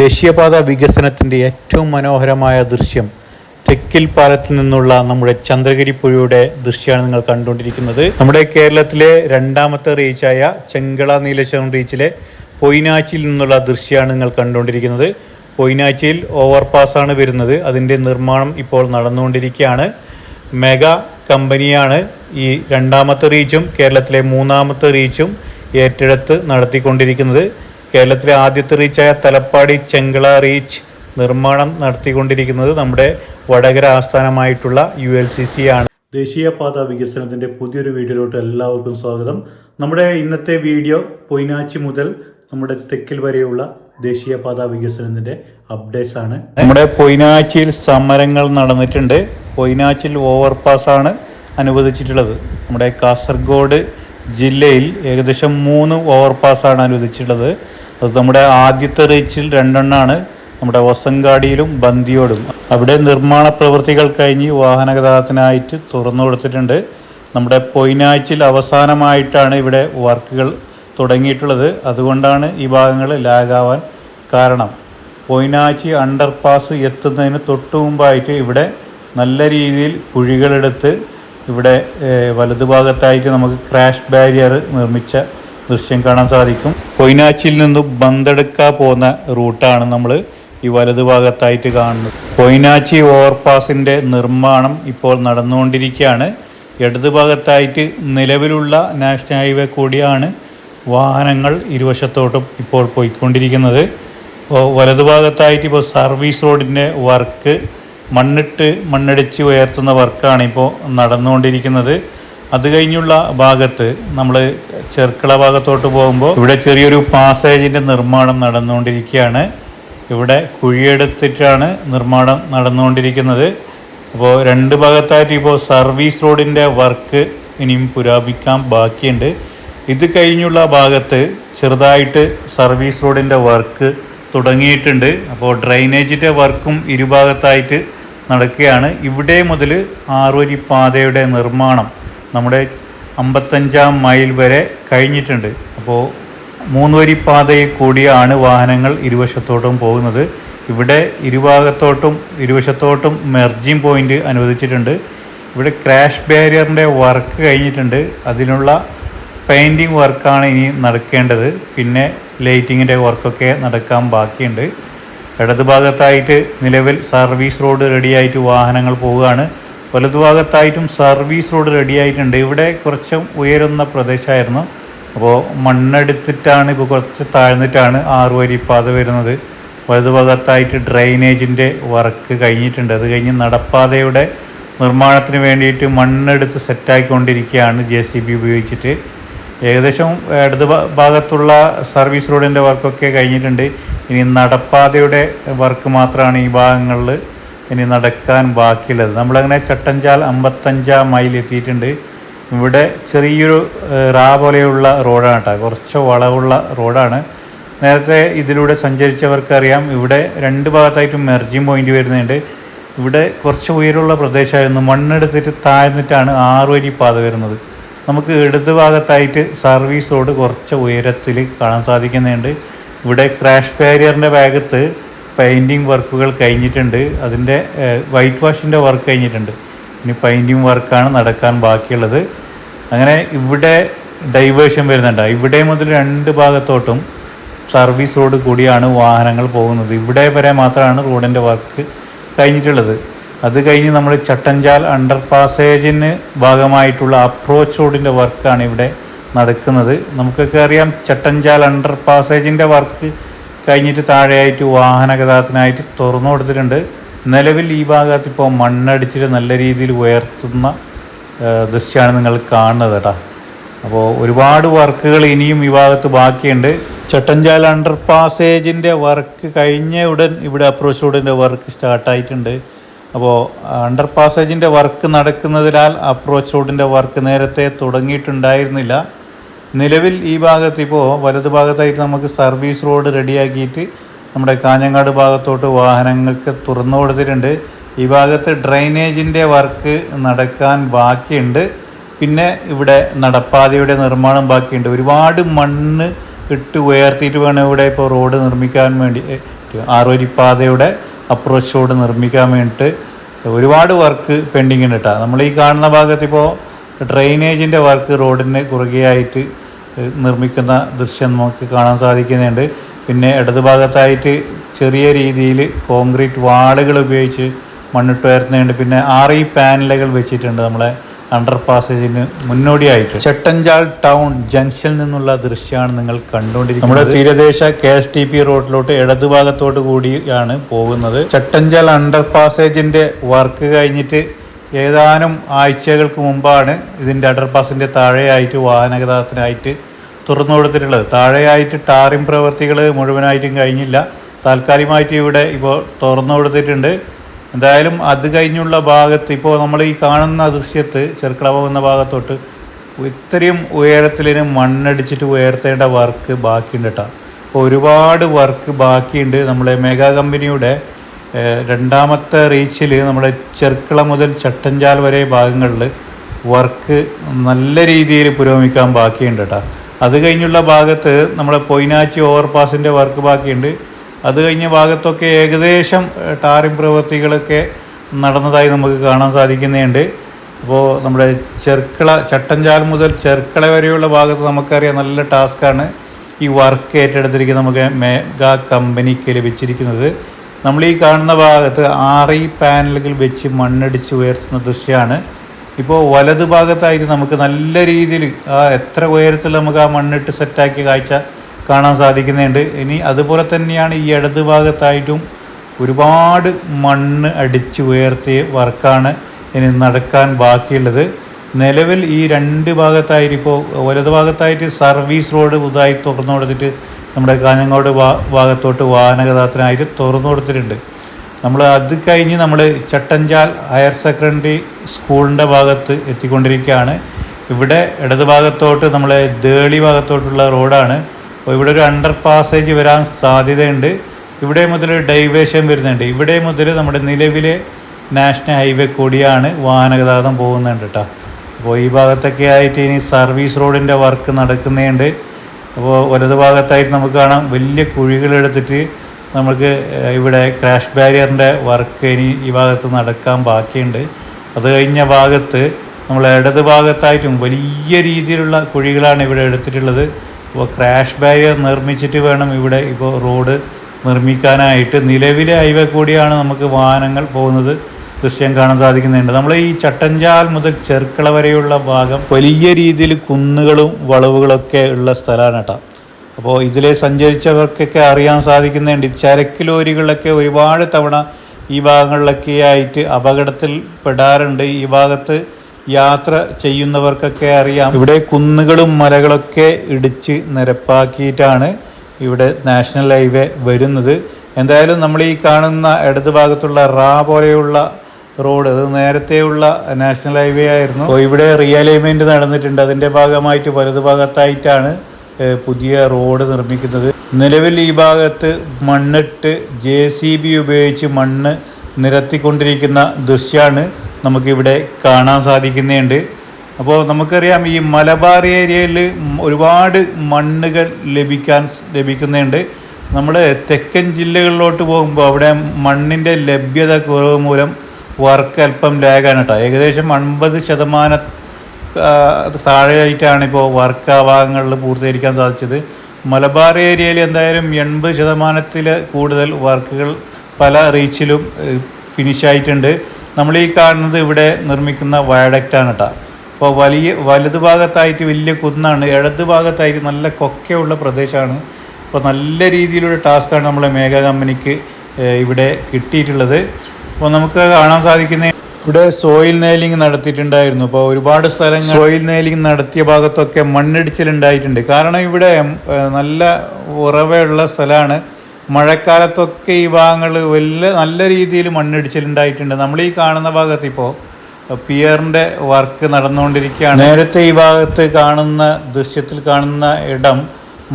ദേശീയപാത വികസനത്തിന്റെ ഏറ്റവും മനോഹരമായ ദൃശ്യം തെക്കിൽ പാലത്തിൽ നിന്നുള്ള നമ്മുടെ ചന്ദ്രഗിരി പുഴയുടെ ദൃശ്യമാണ് നിങ്ങൾ കണ്ടുകൊണ്ടിരിക്കുന്നത്. നമ്മുടെ കേരളത്തിലെ രണ്ടാമത്തെ റീച്ചായ ചെങ്കള നീലശ്വരം റീച്ചിലെ പൊയിനാച്ചിയിൽ നിന്നുള്ള ദൃശ്യമാണ് നിങ്ങൾ കണ്ടുകൊണ്ടിരിക്കുന്നത്. പൊയിനാച്ചിയിൽ ഓവർപാസാണ് വരുന്നത്. അതിന്റെ നിർമ്മാണം ഇപ്പോൾ നടന്നുകൊണ്ടിരിക്കുകയാണ്. മെഗാ കമ്പനിയാണ് ഈ രണ്ടാമത്തെ റീച്ചും കേരളത്തിലെ മൂന്നാമത്തെ റീച്ചും ഏറ്റെടുത്ത് നടത്തിക്കൊണ്ടിരിക്കുന്നത്. കേരളത്തിലെ ആദ്യത്തെ റീച്ചായ തലപ്പാടി ചെങ്കള റീച്ച് നിർമ്മാണം നടത്തിക്കൊണ്ടിരിക്കുന്നത് നമ്മുടെ വടകര ആസ്ഥാനമായിട്ടുള്ള യു എൽ സി സി ആണ്. ദേശീയപാത വികസനത്തിന്റെ പുതിയൊരു വീഡിയോയിലോട്ട് എല്ലാവർക്കും സ്വാഗതം. നമ്മുടെ ഇന്നത്തെ വീഡിയോ പൊയിനാച്ചി മുതൽ നമ്മുടെ തെക്കിൽ വരെയുള്ള ദേശീയപാത വികസനത്തിന്റെ അപ്ഡേറ്റ്സ് ആണ്. നമ്മുടെ പൊയിനാച്ചിയിൽ സമരങ്ങൾ നടന്നിട്ടുണ്ട്. പൊയിനാച്ചിൽ ഓവർപാസ് ആണ് അനുവദിച്ചിട്ടുള്ളത്. നമ്മുടെ കാസർഗോഡ് ജില്ലയിൽ ഏകദേശം മൂന്ന് ഓവർപാസ് ആണ് അനുവദിച്ചിട്ടുള്ളത്. അത് നമ്മുടെ ആദ്യത്തെ റീച്ചിൽ രണ്ടെണ്ണമാണ് നമ്മുടെ വസങ്കാടിയിലും ബന്ദിയോടും അവിടെ നിർമ്മാണ പ്രവൃത്തികൾ കഴിഞ്ഞ് വാഹന ഗതാഗതത്തിനായിട്ട് തുറന്നു കൊടുത്തിട്ടുണ്ട്. നമ്മുടെ പൊയിനാഴ്ചയിൽ അവസാനമായിട്ടാണ് ഇവിടെ വർക്കുകൾ തുടങ്ങിയിട്ടുള്ളത്. അതുകൊണ്ടാണ് ഈ ഭാഗങ്ങൾ ലാഗാവാൻ കാരണം. പൊയിനാച്ചി അണ്ടർപാസ് എത്തുന്നതിന് തൊട്ടു മുമ്പായിട്ട് ഇവിടെ നല്ല രീതിയിൽ കുഴികളെടുത്ത് ഇവിടെ വലതുഭാഗത്തായിട്ട് നമുക്ക് ക്രാഷ് ബാരിയർ നിർമ്മിച്ച ദൃശ്യം കാണാൻ സാധിക്കും. കൊയിനാച്ചിയിൽ നിന്നും ബന്തെടുക്ക പോകുന്ന റൂട്ടാണ് നമ്മൾ ഈ വലതു ഭാഗത്തായിട്ട് കാണുന്നത്. കൊയിനാച്ചി ഓവർപാസിന്റെ നിർമ്മാണം ഇപ്പോൾ നടന്നുകൊണ്ടിരിക്കുകയാണ്. ഇടതുഭാഗത്തായിട്ട് നിലവിലുള്ള നാഷണൽ ഹൈവേ കൂടിയാണ് വാഹനങ്ങൾ ഇരുവശത്തോട്ടും ഇപ്പോൾ പോയിക്കൊണ്ടിരിക്കുന്നത്. ഇപ്പോൾ വലതുഭാഗത്തായിട്ട് ഇപ്പോൾ സർവീസ് റോഡിന്റെ വർക്ക് മണ്ണിട്ട് മണ്ണടിച്ച് ഉയർത്തുന്ന വർക്കാണ് ഇപ്പോൾ നടന്നുകൊണ്ടിരിക്കുന്നത്. അത് കഴിഞ്ഞുള്ള ഭാഗത്ത് നമ്മൾ ചെർക്കള ഭാഗത്തോട്ട് പോകുമ്പോൾ ഇവിടെ ചെറിയൊരു പാസേജിന്റെ നിർമ്മാണം നടന്നുകൊണ്ടിരിക്കുകയാണ്. ഇവിടെ കുഴിയെടുത്തിട്ടാണ് നിർമ്മാണം നടന്നുകൊണ്ടിരിക്കുന്നത്. അപ്പോൾ രണ്ട് ഭാഗത്തായിട്ട് ഇപ്പോൾ സർവീസ് റോഡിന്റെ വർക്ക് ഇനിയും പുരാപിക്കാൻ ബാക്കിയുണ്ട്. ഇത് കഴിഞ്ഞുള്ള ഭാഗത്ത് ചെറുതായിട്ട് സർവീസ് റോഡിന്റെ വർക്ക് തുടങ്ങിയിട്ടുണ്ട്. അപ്പോൾ ഡ്രൈനേജിന്റെ വർക്കും ഇരുഭാഗത്തായിട്ട് നടക്കുകയാണ്. ഇവിടെ മുതൽ ആറുവരി പാതയുടെ നിർമ്മാണം നമ്മുടെ അമ്പത്തഞ്ചാം മൈൽ വരെ കഴിഞ്ഞിട്ടുണ്ട്. അപ്പോൾ മൂന്ന് വരി പാതയിൽ കൂടിയാണ് വാഹനങ്ങൾ ഇരുവശത്തോട്ടും പോകുന്നത്. ഇവിടെ ഇരുഭാഗത്തോട്ടും ഇരുവശത്തോട്ടും മെർജിങ് പോയിന്റ് അനുവദിച്ചിട്ടുണ്ട്. ഇവിടെ ക്രാഷ് ബാരിയറിന്റെ വർക്ക് കഴിഞ്ഞിട്ടുണ്ട്. അതിനുള്ള പെയിന്റിങ് വർക്കാണ് ഇനി നടക്കേണ്ടത്. പിന്നെ ലൈറ്റിങ്ങിന്റെ വർക്കൊക്കെ നടക്കാൻ ബാക്കിയുണ്ട്. ഇടതുഭാഗത്തായിട്ട് നിലവിൽ സർവീസ് റോഡ് റെഡിയായിട്ട് വാഹനങ്ങൾ പോവുകയാണ്. വലതുഭാഗത്തായിട്ടും സർവീസ് റോഡ് റെഡിയായിട്ടുണ്ട്. ഇവിടെ കുറച്ച് ഉയരുന്ന പ്രദേശമായിരുന്നു. അപ്പോൾ മണ്ണെടുത്തിട്ടാണ് ഇപ്പോൾ കുറച്ച് താഴ്ന്നിട്ടാണ് പാത വരുന്നത്. വലതുഭാഗത്തായിട്ട് ഡ്രൈനേജിന്റെ വർക്ക് കഴിഞ്ഞിട്ടുണ്ട്. അത് കഴിഞ്ഞ് നടപ്പാതയുടെ നിർമ്മാണത്തിന് വേണ്ടിയിട്ട് മണ്ണെടുത്ത് സെറ്റാക്കിക്കൊണ്ടിരിക്കുകയാണ് ജെ സി ബി ഉപയോഗിച്ചിട്ട്. ഏകദേശം ഇടത് ഭാഗത്തുള്ള സർവീസ് റോഡിന്റെ വർക്കൊക്കെ കഴിഞ്ഞിട്ടുണ്ട്. ഇനി നടപ്പാതയുടെ വർക്ക് മാത്രമാണ് ഈ ഭാഗങ്ങളിൽ ഇനി നടക്കാൻ ബാക്കിയുള്ളത്. നമ്മളങ്ങനെ ചട്ടഞ്ചാൽ അമ്പത്തഞ്ചാം മൈൽ എത്തിയിട്ടുണ്ട്. ഇവിടെ ചെറിയൊരു റാ പോലെയുള്ള റോഡാണ് കേട്ടോ കുറച്ച് വളവുള്ള റോഡാണ്. നേരത്തെ ഇതിലൂടെ സഞ്ചരിച്ചവർക്കറിയാം ഇവിടെ രണ്ട് ഭാഗത്തായിട്ടും മെർജിങ് പോയിന്റ് വരുന്നുണ്ട്. ഇവിടെ കുറച്ച് ഉയരമുള്ള പ്രദേശമായിരുന്നു. മണ്ണെടുത്തിട്ട് താഴ്ന്നിട്ടാണ് ആറുവരി പാത വരുന്നത്. നമുക്ക് ഇടത് ഭാഗത്തായിട്ട് സർവീസ് റോഡ് കുറച്ച് ഉയരത്തിൽ കാണാൻ സാധിക്കുന്നുണ്ട്. ഇവിടെ ക്രാഷ് ബാരിയറിന്റെ ഭാഗത്ത് പെയിന്റിങ് വർക്കുകൾ കഴിഞ്ഞിട്ടുണ്ട്. അതിന്റെ വൈറ്റ് വാഷിന്റെ വർക്ക് കഴിഞ്ഞിട്ടുണ്ട്. ഇനി പെയിന്റിങ് വർക്കാണ് നടക്കാൻ ബാക്കിയുള്ളത്. അങ്ങനെ ഇവിടെ ഡൈവേഷൻ വരുന്നുണ്ട്. ഇവിടെ മുതൽ രണ്ട് ഭാഗത്തോട്ടും സർവീസ് റോഡ് കൂടിയാണ് വാഹനങ്ങൾ പോകുന്നത്. ഇവിടെ വരെ മാത്രമാണ് റോഡിന്റെ വർക്ക് കഴിഞ്ഞിട്ടുള്ളത്. അത് കഴിഞ്ഞ് നമ്മൾ ചട്ടഞ്ചാൽ അണ്ടർ പാസേജിന് ഭാഗമായിട്ടുള്ള അപ്രോച്ച് റോഡിന്റെ വർക്കാണ് ഇവിടെ നടക്കുന്നത്. നമുക്കൊക്കെ അറിയാം ചട്ടഞ്ചാൽ അണ്ടർ പാസേജിന്റെ വർക്ക് കഴിഞ്ഞിട്ട് താഴെയായിട്ട് വാഹന ഗതാഗതത്തിനായിട്ട് തുറന്നു കൊടുത്തിട്ടുണ്ട്. നിലവിൽ ഈ ഭാഗത്ത് ഇപ്പോൾ മണ്ണടിച്ചിട്ട് നല്ല രീതിയിൽ ഉയർത്തുന്ന ദൃശ്യമാണ് നിങ്ങൾ കാണുന്നത് കേട്ടോ. അപ്പോൾ ഒരുപാട് വർക്കുകൾ ഇനിയും ഈ ഭാഗത്ത് ബാക്കിയുണ്ട്. ചട്ടഞ്ചാൽ അണ്ടർ പാസേജിന്റെ വർക്ക് കഴിഞ്ഞ ഉടൻ ഇവിടെ അപ്രോച്ച് റോഡിന്റെ വർക്ക് സ്റ്റാർട്ടായിട്ടുണ്ട്. അപ്പോൾ അണ്ടർ പാസേജിന്റെ വർക്ക് നടക്കുന്നതിനാൽ അപ്രോച്ച് റോഡിന്റെ വർക്ക് നേരത്തെ തുടങ്ങിയിട്ടുണ്ടായിരുന്നില്ല. നിലവിൽ ഈ ഭാഗത്ത് ഇപ്പോൾ വലത് ഭാഗത്തായിട്ട് നമുക്ക് സർവീസ് റോഡ് റെഡിയാക്കിയിട്ട് നമ്മുടെ കാഞ്ഞങ്ങാട് ഭാഗത്തോട്ട് വാഹനങ്ങൾക്ക് തുറന്നു കൊടുത്തിട്ടുണ്ട്. ഈ ഭാഗത്ത് ഡ്രൈനേജിന്റെ വർക്ക് നടക്കാൻ ബാക്കിയുണ്ട്. പിന്നെ ഇവിടെ നടപ്പാതയുടെ നിർമ്മാണം ബാക്കിയുണ്ട്. ഒരുപാട് മണ്ണ് ഇട്ട് ഉയർത്തിയിട്ട് വേണം ഇവിടെ ഇപ്പോൾ റോഡ് നിർമ്മിക്കാൻ വേണ്ടി. എ, ആറുവരിപ്പാതയുടെ അപ്രോച്ച് റോഡ് നിർമ്മിക്കാൻ വേണ്ടിയിട്ട് ഒരുപാട് വർക്ക് പെൻഡിങ് ഉണ്ട് കേട്ടോ നമ്മൾ ഈ കാണുന്ന ഭാഗത്ത് ഇപ്പോൾ ഡ്രെയിനേജിന്റെ വർക്ക് റോഡിന് കുറുകെയായിട്ട് നിർമ്മിക്കുന്ന ദൃശ്യം നമുക്ക് കാണാൻ സാധിക്കുന്നുണ്ട്. പിന്നെ ഇടത് ഭാഗത്തായിട്ട് ചെറിയ രീതിയിൽ കോൺക്രീറ്റ് വാളുകൾ ഉപയോഗിച്ച് മണ്ണിട്ട് ഉയർത്തുന്നുണ്ട്. പിന്നെ ആറ് പാനലുകൾ വെച്ചിട്ടുണ്ട് നമ്മളെ അണ്ടർ പാസേജിന് മുന്നോടിയായിട്ട്. ചട്ടഞ്ചാൾ ടൗൺ ജംഗ്ഷനിൽ നിന്നുള്ള ദൃശ്യമാണ് നിങ്ങൾ കണ്ടുകൊണ്ടിരിക്കുന്നത്. നമ്മുടെ തീരദേശ കെ എസ് ടി പി റോഡിലോട്ട് ഇടതുഭാഗത്തോട്ട് കൂടിയാണ് പോകുന്നത്. ചട്ടഞ്ചാൾ അണ്ടർ പാസേജിന്റെ വർക്ക് കഴിഞ്ഞിട്ട് ഏതാനും ആഴ്ചകൾക്ക് മുമ്പാണ് ഇതിന്റെ അണ്ടർ പാസിന്റെ താഴെയായിട്ട് വാഹനഗതാഗതത്തിനായിട്ട് തുറന്നു കൊടുത്തിട്ടുള്ളത് താഴെയായിട്ട് ടാറിംഗ് പ്രവൃത്തികൾ മുഴുവനായിട്ടും കഴിഞ്ഞില്ല. താൽക്കാലികമായിട്ട് ഇവിടെ ഇപ്പോൾ തുറന്നു കൊടുത്തിട്ടുണ്ട് എന്തായാലും അത് കഴിഞ്ഞുള്ള ഭാഗത്ത് ഇപ്പോൾ നമ്മൾ ഈ കാണുന്ന ദൃശ്യത്ത് ചെറുക്കള പോകുന്ന ഭാഗത്തോട്ട് ഇത്രയും ഉയരത്തിലിന് മണ്ണടിച്ചിട്ട് ഉയർത്തേണ്ട വർക്ക് ബാക്കിയുണ്ട് കേട്ടോ. അപ്പോൾ ഒരുപാട് വർക്ക് ബാക്കിയുണ്ട്. നമ്മുടെ മെഗാ കമ്പനിയുടെ രണ്ടാമത്തെ റീച്ചിൽ നമ്മുടെ ചെർക്കള മുതൽ ചട്ടഞ്ചാൽ വരെ ഭാഗങ്ങളിൽ വർക്ക് നല്ല രീതിയിൽ പുരോഗമിക്കാൻ ബാക്കിയുണ്ട് കേട്ടോ അത് കഴിഞ്ഞുള്ള ഭാഗത്ത് നമ്മുടെ പൊയിനാച്ചി ഓവർപാസിന്റെ വർക്ക് ബാക്കിയുണ്ട്. അത് കഴിഞ്ഞ ഭാഗത്തൊക്കെ ഏകദേശം ടാറിംഗ് പ്രവൃത്തികളൊക്കെ നടന്നതായി നമുക്ക് കാണാൻ സാധിക്കുന്നുണ്ട് അപ്പോൾ നമ്മുടെ ചെർക്കള ചട്ടഞ്ചാൽ മുതൽ ചെർക്കള വരെയുള്ള ഭാഗത്ത് നമുക്കറിയാം നല്ല ടാസ്ക്കാണ് ഈ വർക്ക് ഏറ്റെടുത്തിരിക്കുന്നത് നമുക്ക് മെഗാ കമ്പനിക്ക് ലഭിച്ചിരിക്കുന്നത്. നമ്മൾ ഈ കാണുന്ന ഭാഗത്ത് ആറി പാനലുകൾ വെച്ച് മണ്ണടിച്ച് ഉയർത്തുന്ന ദൃശ്യമാണ്. ഇപ്പോൾ വലതു ഭാഗത്തായിട്ട് നമുക്ക് നല്ല രീതിയിൽ ആ എത്ര ഉയരത്തിൽ നമുക്ക് ആ മണ്ണിട്ട് സെറ്റാക്കിയ കാഴ്ച കാണാൻ സാധിക്കുന്നുണ്ട്. ഇനി അതുപോലെ തന്നെയാണ് ഈ ഇടത് ഭാഗത്തായിട്ടും ഒരുപാട് മണ്ണ് അടിച്ച് ഉയർത്തിയ വർക്കാണ് ഇനി നടക്കാൻ ബാക്കിയുള്ളത്. നിലവിൽ ഈ രണ്ട് ഭാഗത്തായിട്ട് ഇപ്പോൾ വലതു ഭാഗത്തായിട്ട് സർവീസ് റോഡ് പുതുതായി തുറന്നു കൊടുത്തിട്ട് നമ്മുടെ കാഞ്ഞങ്ങോട് ഭാ ഭാഗത്തോട്ട് വാഹനഗതാഗതത്തിനായിട്ട് തുറന്നു കൊടുത്തിട്ടുണ്ട്. നമ്മൾ അത് കഴിഞ്ഞ് നമ്മൾ ചട്ടഞ്ചാൽ ഹയർ സെക്കൻഡറി സ്കൂളിന്റെ ഭാഗത്ത് എത്തിക്കൊണ്ടിരിക്കുകയാണ്. ഇവിടെ ഇടത് ഭാഗത്തോട്ട് നമ്മളെ ദേളി ഭാഗത്തോട്ടുള്ള റോഡാണ്. അപ്പോൾ ഇവിടെ ഒരു അണ്ടർ പാസേജ് വരാൻ സാധ്യതയുണ്ട്. ഇവിടെ മുതൽ ഡൈവേഷൻ വരുന്നുണ്ട്. ഇവിടെ മുതൽ നമ്മുടെ നിലവിലെ നാഷണൽ ഹൈവേ കൂടിയാണ് വാഹനഗതാഗതം പോകുന്നുണ്ട് കേട്ടോ. അപ്പോൾ ഈ ഭാഗത്തൊക്കെ ആയിട്ട് ഇനി സർവീസ് റോഡിന്റെ വർക്ക് നടക്കുന്നുണ്ട് അപ്പോൾ വലത് ഭാഗത്തായിട്ട് നമുക്ക് കാണാം വലിയ കുഴികളെടുത്തിട്ട് നമുക്ക് ഇവിടെ ക്രാഷ് ബാരിയറിന്റെ വർക്ക് ഇനി ഈ ഭാഗത്ത് നടക്കാൻ ബാക്കിയുണ്ട്. അത് കഴിഞ്ഞ ഭാഗത്ത് നമ്മൾ ഇടത് ഭാഗത്തായിട്ടും വലിയ രീതിയിലുള്ള കുഴികളാണ് ഇവിടെ എടുത്തിട്ടുള്ളത്. അപ്പോൾ ക്രാഷ് ബാരിയർ നിർമ്മിച്ചിട്ട് വേണം ഇവിടെ ഇപ്പോൾ റോഡ് നിർമ്മിക്കാനായിട്ട്. നിലവിലെ ഹൈവേ കൂടിയാണ് നമുക്ക് വാഹനങ്ങൾ പോകുന്നത്. ദൃശ്യം കാണാൻ സാധിക്കുന്നുണ്ട്. നമ്മൾ ഈ ചട്ടഞ്ചാൽ മുതൽ ചെർക്കള വരെയുള്ള ഭാഗം വലിയ രീതിയിൽ കുന്നുകളും വളവുകളൊക്കെ ഉള്ള സ്ഥലമാണ് കേട്ടോ അപ്പോൾ ഇതിൽ സഞ്ചരിച്ചവർക്കൊക്കെ അറിയാൻ സാധിക്കുന്നുണ്ട്. ചരക്കിലോരികളൊക്കെ ഒരുപാട് തവണ ഈ ഭാഗങ്ങളിലൊക്കെ ആയിട്ട് അപകടത്തിൽ പെടാറുണ്ട്. ഈ ഭാഗത്ത് യാത്ര ചെയ്യുന്നവർക്കൊക്കെ അറിയാം. ഇവിടെ കുന്നുകളും മലകളൊക്കെ ഇടിച്ച് നിരപ്പാക്കിയിട്ടാണ് ഇവിടെ നാഷണൽ ഹൈവേ വരുന്നത്. എന്തായാലും നമ്മൾ ഈ കാണുന്ന ഇടതുഭാഗത്തുള്ള റാ പോലെയുള്ള റോഡ്. അത് നേരത്തെയുള്ള നാഷണൽ ഹൈവേ ആയിരുന്നു. അപ്പോൾ ഇവിടെ റിയലൈൻമെന്റ് നടന്നിട്ടുണ്ട്. അതിന്റെ ഭാഗമായിട്ട് വലതു ഭാഗത്തായിട്ടാണ് പുതിയ റോഡ് നിർമ്മിക്കുന്നത്. നിലവിൽ ഈ ഭാഗത്ത് മണ്ണിട്ട് ജെ സി ബി ഉപയോഗിച്ച് മണ്ണ് നിരത്തിക്കൊണ്ടിരിക്കുന്ന ദൃശ്യമാണ് നമുക്കിവിടെ കാണാൻ സാധിക്കുന്നുണ്ട്. അപ്പോൾ നമുക്കറിയാം ഈ മലബാർ ഏരിയയിൽ ഒരുപാട് മണ്ണുകൾ ലഭിക്കാൻ ലഭിക്കുന്നുണ്ട്. നമ്മൾ തെക്കൻ ജില്ലകളിലോട്ട് പോകുമ്പോൾ അവിടെ മണ്ണിന്റെ ലഭ്യത കുറവ് മൂലം വർക്ക് അല്പം ലാഗാണ് കേട്ടോ ഏകദേശം അൻപത് ശതമാനം താഴെയായിട്ടാണ് ഇപ്പോൾ വർക്ക് ആ ഭാഗങ്ങളിൽ പൂർത്തീകരിക്കാൻ സാധിച്ചത്. മലബാർ ഏരിയയിൽ എന്തായാലും എൺപത് ശതമാനത്തിൽ കൂടുതൽ വർക്കുകൾ പല റീച്ചിലും ഫിനിഷ് ആയിട്ടുണ്ട് നമ്മൾ ഈ കാണുന്നത് ഇവിടെ നിർമ്മിക്കുന്ന വയഡക്റ്റാണ് കേട്ടോ അപ്പോൾ വലിയ വലത് ഭാഗത്തായിട്ട് വലിയ കുന്നാണ് ഇടത് ഭാഗത്തായിട്ട് നല്ല കൊക്കയുള്ള പ്രദേശമാണ്. അപ്പോൾ നല്ല രീതിയിലുള്ള ടാസ്ക്കാണ് നമ്മളെ മേഘ കമ്പനിക്ക് ഇവിടെ കിട്ടിയിട്ടുള്ളത്. അപ്പോൾ നമുക്ക് കാണാൻ സാധിക്കുന്ന ഇവിടെ സോയിൽ നെയിലിംഗ് നടത്തിയിട്ടുണ്ടായിരുന്നു. അപ്പോൾ ഒരുപാട് സ്ഥലങ്ങൾ സോയിൽ നെയിലിംഗ് നടത്തിയ ഭാഗത്തൊക്കെ മണ്ണിടിച്ചിലുണ്ടായിട്ടുണ്ട്. കാരണം ഇവിടെ നല്ല ഉറവയുള്ള സ്ഥലമാണ് മഴക്കാലത്തൊക്കെ ഈ ഭാഗങ്ങൾ വലിയ നല്ല രീതിയിൽ മണ്ണിടിച്ചിലുണ്ടായിട്ടുണ്ട്. നമ്മൾ ഈ കാണുന്ന ഭാഗത്ത് ഇപ്പോൾ പിയറിന്റെ വർക്ക് നടന്നുകൊണ്ടിരിക്കുകയാണ്. നേരത്തെ ഈ ഭാഗത്ത് കാണുന്ന ദൃശ്യത്തിൽ കാണുന്ന ഇടം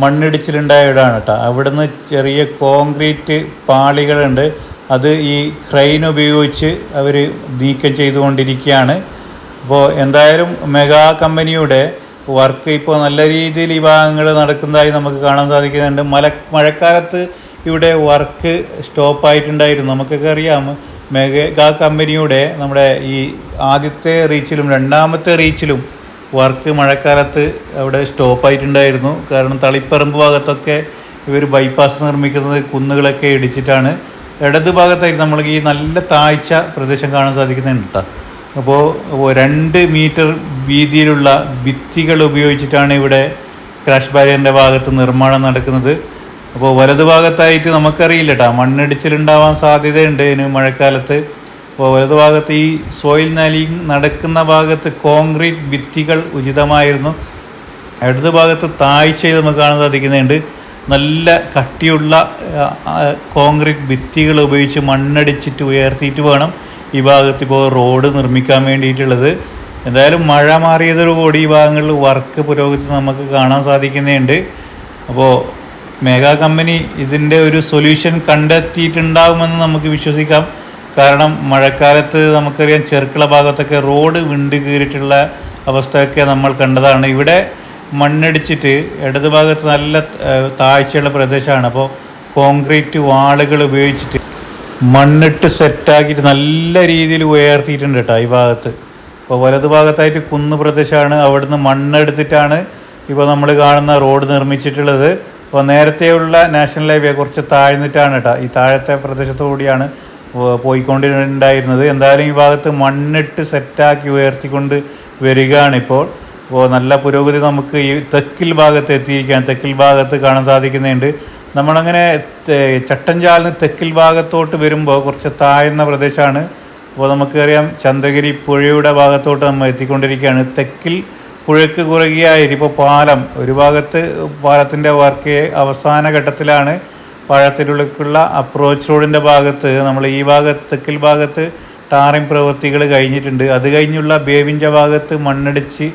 മണ്ണിടിച്ചിലുണ്ടായ ഇടമാണ് കേട്ടോ. അവിടുന്ന് ചെറിയ കോൺക്രീറ്റ് പാളികളുണ്ട്. അത് ഈ ക്രെയിൻ ഉപയോഗിച്ച് അവർ നീക്കം ചെയ്തുകൊണ്ടിരിക്കുകയാണ്. അപ്പോൾ എന്തായാലും മെഗാ കമ്പനിയുടെ വർക്ക് ഇപ്പോൾ നല്ല രീതിയിൽ ഈ ഭാഗങ്ങൾ നടക്കുന്നതായി നമുക്ക് കാണാൻ സാധിക്കുന്നുണ്ട്. മല മഴക്കാലത്ത് ഇവിടെ വർക്ക് സ്റ്റോപ്പായിട്ടുണ്ടായിരുന്നു നമുക്കൊക്കെ അറിയാം മെഗാ കമ്പനിയുടെ നമ്മുടെ ഈ ആദ്യത്തെ റീച്ചിലും രണ്ടാമത്തെ റീച്ചിലും വർക്ക് മഴക്കാലത്ത് അവിടെ സ്റ്റോപ്പായിട്ടുണ്ടായിരുന്നു കാരണം തളിപ്പറമ്പ് ഭാഗത്തൊക്കെ ഇവർ ബൈപ്പാസ് നിർമ്മിക്കുന്നത് കുന്നുകളൊക്കെ ഇടിച്ചിട്ടാണ്. ഇടത് ഭാഗത്തായിട്ട് നമ്മൾ ഈ നല്ല താഴ്ച പ്രദേശം കാണാൻ സാധിക്കുന്നുണ്ട്. അപ്പോൾ രണ്ട് മീറ്റർ വീതിയിലുള്ള ഭിത്തികൾ ഉപയോഗിച്ചിട്ടാണ് ഇവിടെ ക്രാഷ് ബാരിയറിന്റെ ഭാഗത്ത് നിർമ്മാണം നടക്കുന്നത്. അപ്പോൾ വലത് ഭാഗത്തായിട്ട് നമുക്കറിയില്ല കേട്ടോ മണ്ണിടിച്ചിലുണ്ടാവാൻ സാധ്യതയുണ്ട് ഇതിന് മഴക്കാലത്ത്. അപ്പോൾ വലത് ഭാഗത്ത് ഈ സോയിൽ നാലിങ് നടക്കുന്ന ഭാഗത്ത് കോൺക്രീറ്റ് ഭിത്തികൾ ഉചിതമായിരുന്നു. ഇടത് ഭാഗത്ത് താഴ്ചയിൽ നമുക്ക് കാണാൻ സാധിക്കുന്നുണ്ട്. നല്ല കട്ടിയുള്ള കോൺക്രീറ്റ് ഭിത്തികൾ ഉപയോഗിച്ച് മണ്ണടിച്ചിട്ട് ഉയർത്തിയിട്ട് വേണം ഈ ഭാഗത്ത് ഇപ്പോൾ റോഡ് നിർമ്മിക്കാൻ വേണ്ടിയിട്ടുള്ളത്. എന്തായാലും മഴ മാറിയതോടുകൂടി ഈ ഭാഗങ്ങളിൽ വർക്ക് പുരോഗതി നമുക്ക് കാണാൻ സാധിക്കുന്നുണ്ട് അപ്പോൾ മേഘാ കമ്പനി ഇതിന്റെ ഒരു സൊല്യൂഷൻ കണ്ടെത്തിയിട്ടുണ്ടാകുമെന്ന് നമുക്ക് വിശ്വസിക്കാം. കാരണം മഴക്കാലത്ത് നമുക്കറിയാം ചെറുക്കള ഭാഗത്തൊക്കെ റോഡ് വിണ്ട് കീറിയിട്ടുള്ള അവസ്ഥയൊക്കെ നമ്മൾ കണ്ടതാണ്. ഇവിടെ മണ്ണടിച്ചിട്ട് ഇടതുഭാഗത്ത് നല്ല താഴ്ചയുള്ള പ്രദേശമാണ്. അപ്പോൾ കോൺക്രീറ്റ് വാളുകൾ ഉപയോഗിച്ചിട്ട് മണ്ണിട്ട് സെറ്റാക്കിയിട്ട് നല്ല രീതിയിൽ ഉയർത്തിയിട്ടുണ്ട് കേട്ടോ ഈ ഭാഗത്ത്. അപ്പോൾ വലത് ഭാഗത്തായിട്ട് കുന്ന് പ്രദേശമാണ്. അവിടുന്ന് മണ്ണെടുത്തിട്ടാണ് ഇപ്പോൾ നമ്മൾ കാണുന്ന റോഡ് നിർമ്മിച്ചിട്ടുള്ളത്. അപ്പോൾ നേരത്തെയുള്ള നാഷണൽ ഹൈവേ കുറച്ച് താഴ്ന്നിട്ടാണ് കേട്ടോ. ഈ താഴത്തെ പ്രദേശത്തുകൂടിയാണ് കൂടിയാണ് പോ- എന്തായാലും ഈ ഭാഗത്ത് മണ്ണിട്ട് സെറ്റാക്കി ഉയർത്തിക്കൊണ്ട് വരികയാണ് ഇപ്പോൾ. അപ്പോൾ നല്ല പുരോഗതി നമുക്ക് ഈ തെക്കിൽ ഭാഗത്ത് എത്തിയിരിക്കാൻ തെക്കിൽ ഭാഗത്ത് കാണാൻ സാധിക്കുന്നുണ്ട്. നമ്മളങ്ങനെ ചട്ടഞ്ചാലിന് തെക്കിൽ ഭാഗത്തോട്ട് വരുമ്പോൾ കുറച്ച് താഴ്ന്ന പ്രദേശമാണ്. അപ്പോൾ നമുക്കറിയാം ചന്ദ്രഗിരി പുഴയുടെ ഭാഗത്തോട്ട് നമ്മൾ എത്തിക്കൊണ്ടിരിക്കുകയാണ്. തെക്കിൽ പുഴയ്ക്ക് കുറുകിയായിട്ട് ഇപ്പോൾ പാലം ഒരു ഭാഗത്ത് പാലത്തിന്റെ വർക്ക് അവസാന ഘട്ടത്തിലാണ്. പാഴത്തിലുള്ളിലേക്കുള്ള അപ്രോച്ച് റോഡിന്റെ ഭാഗത്ത് നമ്മൾ ഈ ഭാഗത്ത് തെക്കിൽ ഭാഗത്ത് ടാറിംഗ് പ്രവൃത്തികൾ കഴിഞ്ഞിട്ടുണ്ട്. അത് കഴിഞ്ഞുള്ള ബേവിന്റെ ഭാഗത്ത് മണ്ണടിച്ച്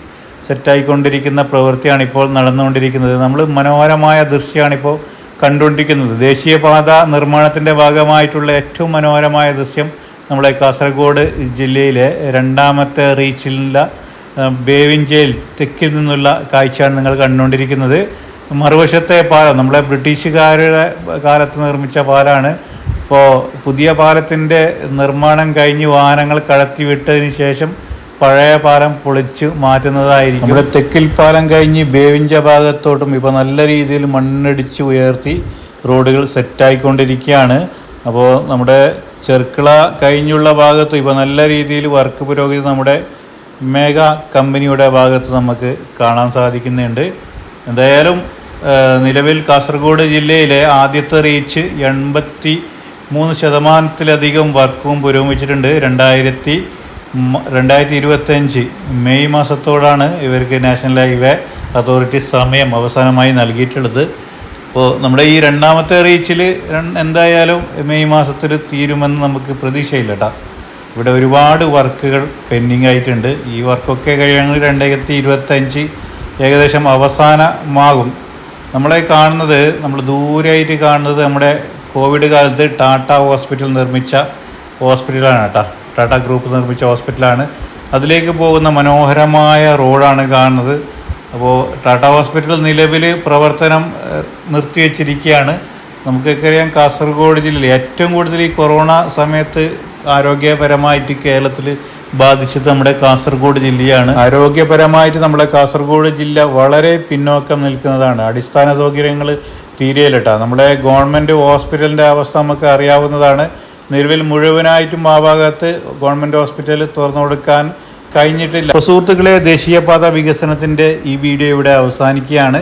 സെറ്റായിക്കൊണ്ടിരിക്കുന്ന പ്രവൃത്തിയാണ് ഇപ്പോൾ നടന്നുകൊണ്ടിരിക്കുന്നത്. നമ്മൾ മനോഹരമായ ദൃശ്യമാണിപ്പോൾ കണ്ടുകൊണ്ടിരിക്കുന്നത്. ദേശീയപാത നിർമ്മാണത്തിന്റെ ഭാഗമായിട്ടുള്ള ഏറ്റവും മനോഹരമായ ദൃശ്യം നമ്മളെ കാസർഗോഡ് ജില്ലയിലെ രണ്ടാമത്തെ റീച്ചിലുള്ള ബേവിഞ്ചയിൽ തെക്കിൽ നിന്നുള്ള കാഴ്ചയാണ് നിങ്ങൾ കണ്ടുകൊണ്ടിരിക്കുന്നത്. മറുവശത്തെ പാലം നമ്മളെ ബ്രിട്ടീഷുകാരുടെ കാലത്ത് നിർമ്മിച്ച പാലമാണ് ഇപ്പോൾ പുതിയ പാലത്തിന്റെ നിർമ്മാണം കഴിഞ്ഞ് വാഹനങ്ങൾ കടത്തി വിട്ടതിന് ശേഷം പഴയ പാലം പൊളിച്ച് മാറ്റുന്നതായിരിക്കും. നമ്മുടെ തെക്കിൽ പാലം കഴിഞ്ഞ് ബേവിഞ്ച ഭാഗത്തോട്ടും ഇപ്പോൾ നല്ല രീതിയിൽ മണ്ണിടിച്ച് ഉയർത്തി റോഡുകൾ സെറ്റായിക്കൊണ്ടിരിക്കുകയാണ്. അപ്പോൾ നമ്മുടെ ചെർക്കിള കഴിഞ്ഞുള്ള ഭാഗത്ത് ഇപ്പോൾ നല്ല രീതിയിൽ വർക്ക് പുരോഗതി നമ്മുടെ മേഗ കമ്പനിയുടെ ഭാഗത്ത് നമുക്ക് കാണാൻ സാധിക്കുന്നുണ്ട്. എന്തായാലും നിലവിൽ കാസർഗോഡ് ജില്ലയിലെ ആദ്യത്തെ റീച്ച് എൺപത്തി മൂന്ന് ശതമാനത്തിലധികം വർക്കും പുരോഗമിച്ചിട്ടുണ്ട്. രണ്ടായിരത്തി രണ്ടായിരത്തി ഇരുപത്തഞ്ച് മെയ് മാസത്തോടാണ് ഇവർക്ക് നാഷണൽ ഹൈവേ അതോറിറ്റി സമയം അവസാനമായി നൽകിയിട്ടുള്ളത്. അപ്പോൾ നമ്മുടെ ഈ രണ്ടാമത്തെ റീച്ചിൽ എന്തായാലും മെയ് മാസത്തിൽ തീരുമെന്ന് നമുക്ക് പ്രതീക്ഷയില്ല ഇവിടെ ഒരുപാട് വർക്കുകൾ പെൻഡിങ് ആയിട്ടുണ്ട്. ഈ വർക്കൊക്കെ കഴിയുമെങ്കിൽ രണ്ടായിരത്തി ഇരുപത്തഞ്ച് ഏകദേശം അവസാനമാകും. നമ്മളെ കാണുന്നത് നമ്മൾ ദൂരെയായിട്ട് കാണുന്നത് നമ്മുടെ കോവിഡ് കാലത്ത് ടാറ്റ ഹോസ്പിറ്റൽ നിർമ്മിച്ച ഹോസ്പിറ്റലാണ് കേട്ടോ ടാറ്റ ഗ്രൂപ്പ് നിർമ്മിച്ച ഹോസ്പിറ്റലാണ്. അതിലേക്ക് പോകുന്ന മനോഹരമായ റോഡാണ് കാണുന്നത്. അപ്പോൾ ടാറ്റ ഹോസ്പിറ്റൽ നിലവിൽ പ്രവർത്തനം നിർത്തിവെച്ചിരിക്കുകയാണ്. നമുക്കൊക്കെ അറിയാം കാസർഗോഡ് ജില്ലയിൽ ഏറ്റവും കൂടുതൽ ഈ കൊറോണ സമയത്ത് ആരോഗ്യപരമായിട്ട് കേരളത്തിൽ ബാധിച്ചത് നമ്മുടെ കാസർഗോഡ് ജില്ലയാണ്. ആരോഗ്യപരമായിട്ട് നമ്മുടെ കാസർഗോഡ് ജില്ല വളരെ പിന്നോക്കം നിൽക്കുന്നതാണ്. അടിസ്ഥാന സൗകര്യങ്ങൾ തീരെയില്ലട്ടാ നമ്മുടെ ഗവൺമെന്റ് ഹോസ്പിറ്റലിന്റെ അവസ്ഥ നമുക്ക് അറിയാവുന്നതാണ്. നിലവിൽ മുഴുവനായിട്ടും ആ ഭാഗത്ത് ഗവൺമെന്റ് ഹോസ്പിറ്റൽ തുറന്നു കൊടുക്കാൻ കഴിഞ്ഞിട്ടില്ല. സുഹൃത്തുക്കളെ ദേശീയപാത വികസനത്തിന്റെ ഈ വീഡിയോ ഇവിടെ അവസാനിക്കുകയാണ്.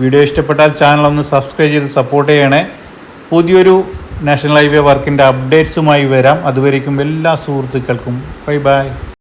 വീഡിയോ ഇഷ്ടപ്പെട്ടാൽ ചാനൽ ഒന്ന് സബ്സ്ക്രൈബ് ചെയ്ത് സപ്പോർട്ട് ചെയ്യണേ. പുതിയൊരു നാഷണൽ ഹൈവേ വർക്കിന്റെ അപ്ഡേറ്റ്സുമായി വരാം. അതുവരേക്കും എല്ലാ സുഹൃത്തുക്കൾക്കും. Bye bye